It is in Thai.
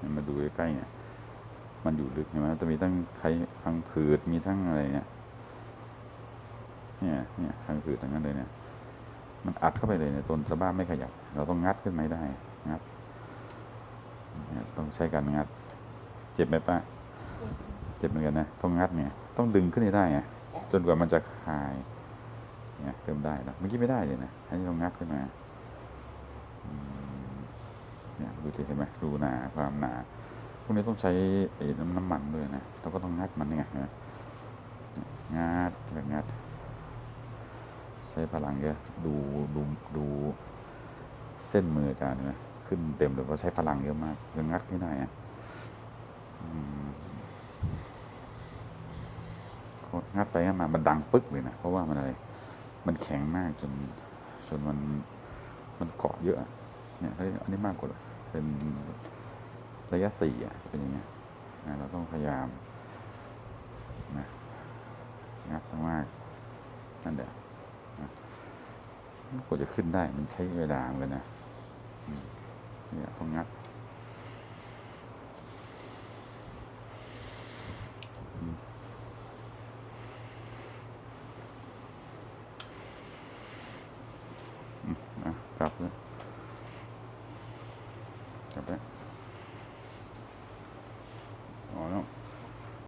นี่ยมาดูใกล้ๆเนี่ย มันอยู่ลึกเห็นไหมจะมีทั้งไขพังผืดมีทั้งอะไรเนี่ย เนี่ยเนี่ยพังผืดทั้งนั้นเลยเนี่ย มันอัดเข้าไปเลยเนี่ยจนสะบ้าไม่ขยับ เราต้องงัดขึ้นมาได้งัดเนี่ยต้องใช้การงัด เจ็บไหมป้าเจ็บเหมือนกันนะ ต้องงัดเนี่ย ต้องดึงขึ้นให้ได้ไงจนกว่ามันจะคลาย เนี่ยเติมได้แล้วเมื่อกี้ไม่ได้เลยนะอันนี้ต้องงัดขึ้นมา เนี่ยดูสิเห็นไหมรูหนาความหนา พวกนี้ต้องใช้ไอ้น้ำน้ำมันด้วยนะเราก็ต้องงัดมันไงนะงัดแบบงัด ใช้พลังเยอะดูดูดูเส้นมืออาจารย์เนไหมขึ้นเต็มเลยเพราะใช้พลังเยอะมากจะงัดไม่ได้อะอืมงัดไปงัดมามันดังปึ๊กเลยนะเพราะว่ามันอะไร มันแข็งมากจนจนมันมันเกาะเยอะ เนี่ยเฮ้อันนี้มากกว่าเป็นระยะสี่อะเป็นอย่างเงี้ยนะเราต้องพยายามนะงัดมากๆนั่นแหละนะกว่าจะขึ้นได้มันใช้เวลาเหมือนกันะเนี่ยต้องงัดอืมอืมอะจับเลย 要不